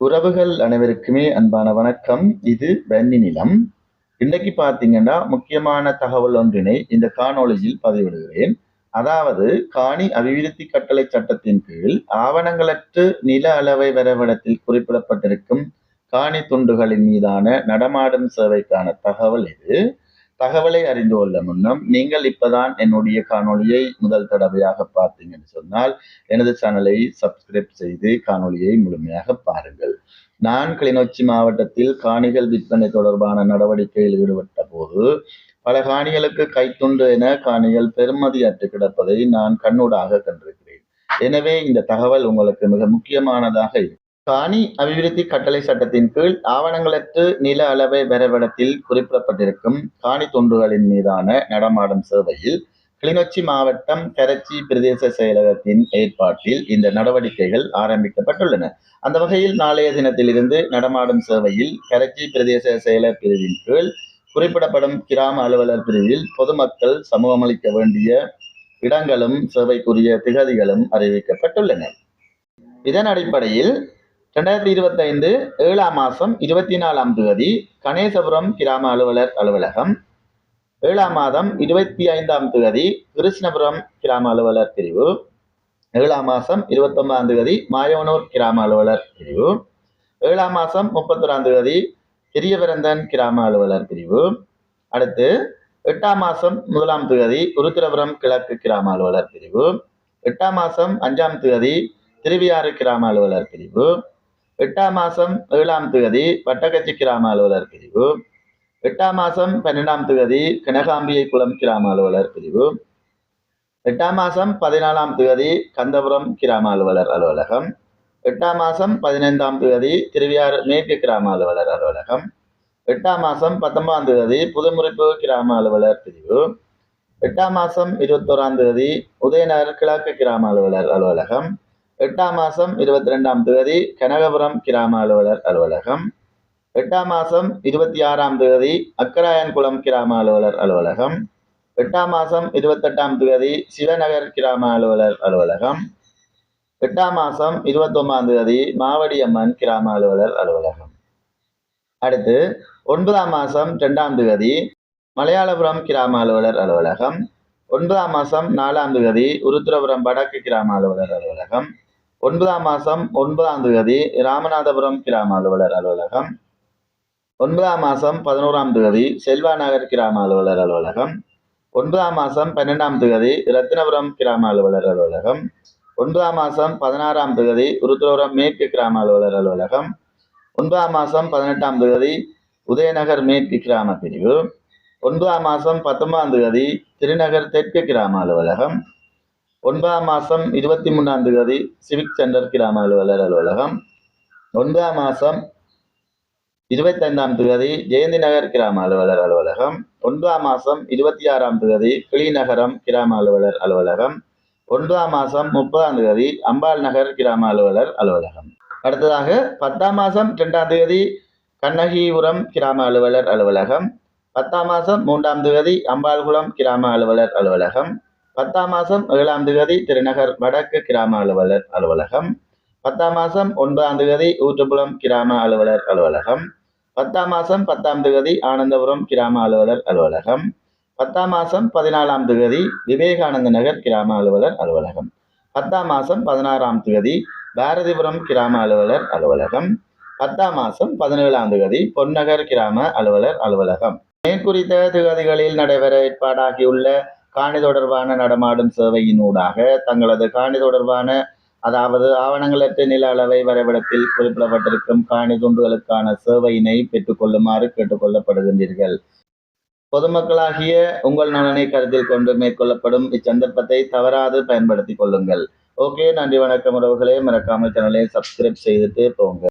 உறவுகள் அனைவருக்குமே அன்பான வணக்கம். இது வெண்ணி நிலம். இன்னைக்கு பார்த்தீங்கன்னா முக்கியமான தகவல் ஒன்றினை இந்த காணொளியில் பதிவிடுகிறேன். அதாவது காணி அபிவிருத்தி கட்டளை சட்டத்தின் கீழ் ஆவணங்களற்று நில அளவை வரைபடத்தில் குறிப்பிடப்பட்டிருக்கும் காணி துண்டுகளின் மீதான நடமாடும் சேவைக்கான தகவல் இது. தகவலை அறிந்து கொள்ள முன்னும் நீங்கள் இப்பதான் என்னுடைய காணொளியை முதல் தடவையாக பார்த்தீங்கன்னு சொன்னால் எனது சேனலை சப்ஸ்கிரைப் செய்து காணொளியை முழுமையாக பாருங்கள். நான் கிளிநொச்சி மாவட்டத்தில் காணிகள் விற்பனை தொடர்பான நடவடிக்கையில் ஈடுபட்ட போது பல காணிகளுக்கு கைத்துண்டு என காணிகள் பெருமதியற்று கிடப்பதை நான் கண்ணூடாக கண்டிருக்கிறேன். எனவே இந்த தகவல் உங்களுக்கு மிக முக்கியமானதாக இருக்கும் காணி அபிவிருத்தி கட்டளை சட்டத்தின் கீழ் ஆவணங்களற்று நில அளவை வரைபடத்தில் குறிப்பிடப்பட்டிருக்கும் காணி தொண்டுகளின் மீதான நடமாடும் சேவையில் கிளிநொச்சி மாவட்டம் கரச்சி பிரதேச செயலகத்தின் ஏற்பாட்டில் இந்த நடவடிக்கைகள் ஆரம்பிக்கப்பட்டுள்ளன. அந்த வகையில் நாளைய தினத்திலிருந்து நடமாடும் சேவையில் கரச்சி பிரதேச செயலக பிரிவின் கீழ் குறிப்பிடப்படும் கிராம அலுவலர் பிரிவில் பொதுமக்கள் சமூகமளிக்க வேண்டிய இடங்களும் சேவைக்குரிய திகதிகளும் அறிவிக்கப்பட்டுள்ளன. இதன் அடிப்படையில் ரெண்டாயிரத்தி இருபத்தைந்து ஏழாம் மாதம் இருபத்தி நாலாம் தேதி கணேசபுரம் கிராம அலுவலர் அலுவலகம். ஏழாம் மாதம் இருபத்தி ஐந்தாம் தேதி கிருஷ்ணபுரம் கிராம அலுவலர் பிரிவு. ஏழாம் மாதம் இருபத்தொன்பதாம் தேதி மாயவனூர் கிராம அலுவலர் பிரிவு. ஏழாம் மாதம் முப்பத்தொராம் தேதி பெரியவரந்தன் கிராம அலுவலர் பிரிவு. அடுத்து எட்டாம் மாதம் முதலாம் தேதி உருத்திரபுரம் கிழக்கு கிராம அலுவலர் பிரிவு. எட்டாம் மாதம் அஞ்சாம் தேதி திருவியாறு கிராம அலுவலர் பிரிவு. எட்டாம் மாதம் ஏழாம் திகதி வட்டக்கச்சி கிராம அலுவலர் பிரிவு. எட்டாம் மாதம் பன்னெண்டாம் திகதி கனகாம்பியை குளம் கிராம அலுவலர் பிரிவு. எட்டாம் மாதம் பதினாலாம் திகதி கந்தபுரம் கிராம அலுவலர் அலுவலகம். எட்டாம் மாதம் பதினைந்தாம் தேதி திருவியாறு மேற்கு கிராம அலுவலர் அலுவலகம். எட்டாம் மாதம் பத்தொன்பதாம் தேதி புதுமுறிப்பு கிராம அலுவலர் பிரிவு. எட்டாம் மாதம் இருபத்தோராம் தேதி உதயநகர் கிழக்கு கிராம அலுவலர் அலுவலகம். எட்டாம் மாதம் இருபத்தி ரெண்டாம் தேதி கனகபுரம் கிராம அலுவலர் அலுவலகம். எட்டாம் மாதம் இருபத்தி ஆறாம் தேதி அக்கராயன்குளம் கிராம அலுவலர் அலுவலகம். எட்டாம் மாதம் இருபத்தெட்டாம் தேதி சிவநகர் கிராம அலுவலர் அலுவலகம். எட்டாம் மாதம் இருபத்தொன்பதாம் தேதி மாவடியம்மன் கிராம அலுவலர் அலுவலகம். அடுத்து ஒன்பதாம் மாதம் ரெண்டாம் தேதி மலையாளபுரம் கிராம அலுவலர் அலுவலகம். ஒன்பதாம் மாதம் நாலாம் தேதி உருத்திரபுரம் வடக்கு கிராம அலுவலர் அலுவலகம். ஒன்பதாம் மாதம் ஒன்பதாம் தேதி ராமநாதபுரம் கிராம அலுவலர் அலுவலகம். ஒன்பதாம் மாதம் பதினோராம் தேதி செல்வா நகர் கிராம அலுவலர் அலுவலகம். ஒன்பதாம் மாதம் பன்னெண்டாம் தேதி ரத்தினபுரம் கிராம அலுவலர் அலுவலகம். ஒன்பதாம் மாதம் பதினாறாம் தேதி உருத்துரபுரம் மேற்கு கிராம அலுவலர் அலுவலகம். ஒன்பதாம் மாதம் பதினெட்டாம் தேதி உதயநகர் மேற்கு கிராம பிரிவு. ஒன்பதாம் மாதம் பத்தொன்பதாம் தேதி திருநகர் தெற்கு கிராம அலுவலகம். ஒன்பதாம் மாதம் இருபத்தி மூணாம் தேதி சிவிக் சென்டர் கிராம அலுவலர் அலுவலகம். ஒன்பதாம் மாதம் இருபத்தைந்தாம் தேதி ஜெயந்தி நகர் கிராம அலுவலர் அலுவலகம். ஒன்பதாம் மாதம் இருபத்தி ஆறாம் தேதி கிளிநகரம் கிராம அலுவலர் அலுவலகம். ஒன்பதாம் மாதம் முப்பதாம் தேதி அம்பாள் நகர் கிராம அலுவலர் அலுவலகம். அடுத்ததாக பத்தாம் மாதம் ரெண்டாம் தேதி கண்ணகிபுரம் கிராம அலுவலர் அலுவலகம். பத்தாம் மாதம் மூன்றாம் தேதி அம்பாள்குளம் கிராம அலுவலர் அலுவலகம். பத்தாம் மாதம் ஏழாம் திகதி திருநகர் வடக்கு கிராம அலுவலர் அலுவலகம். பத்தாம் மாதம் ஒன்பதாம் திகதி ஊற்றுப்புலம் கிராம அலுவலர் அலுவலகம். பத்தாம் மாதம் பத்தாம் திகதி ஆனந்தபுரம் கிராம அலுவலர் அலுவலகம். பத்தாம் மாதம் பதினாலாம் திகதி விவேகானந்த நகர் கிராம அலுவலர் அலுவலகம். பத்தாம் மாதம் பதினாறாம் திகதி பாரதிபுரம் கிராம அலுவலர் அலுவலகம். பத்தாம் மாதம் பதினேழாம் திகதி பொன்னகர் கிராம அலுவலர் அலுவலகம். மேற்குறித்த திகதிகளில் நடைபெற ஏற்பாடாகியுள்ள காணி தொடர்பான நடமாடும் சேவையினூடாக தங்களது காணி தொடர்பான அதாவது ஆவணங்களற்ற நில அளவை வரைபடத்தில் குறிப்பிடப்பட்டிருக்கும் காணி துண்டுகளுக்கான சேவையினை பெற்றுக்கொள்ளுமாறு கேட்டுக்கொள்ளப்படுகின்றீர்கள். பொதுமக்களாகிய உங்கள் நலனை கருத்தில் கொண்டு மேற்கொள்ளப்படும் இச்சந்தர்ப்பத்தை தவறாது பயன்படுத்திக் கொள்ளுங்கள். ஓகே நன்றி வணக்கம் உறவுகளே. மறக்காமல் சேனலை சப்ஸ்கிரைப் செய்துட்டு போங்க.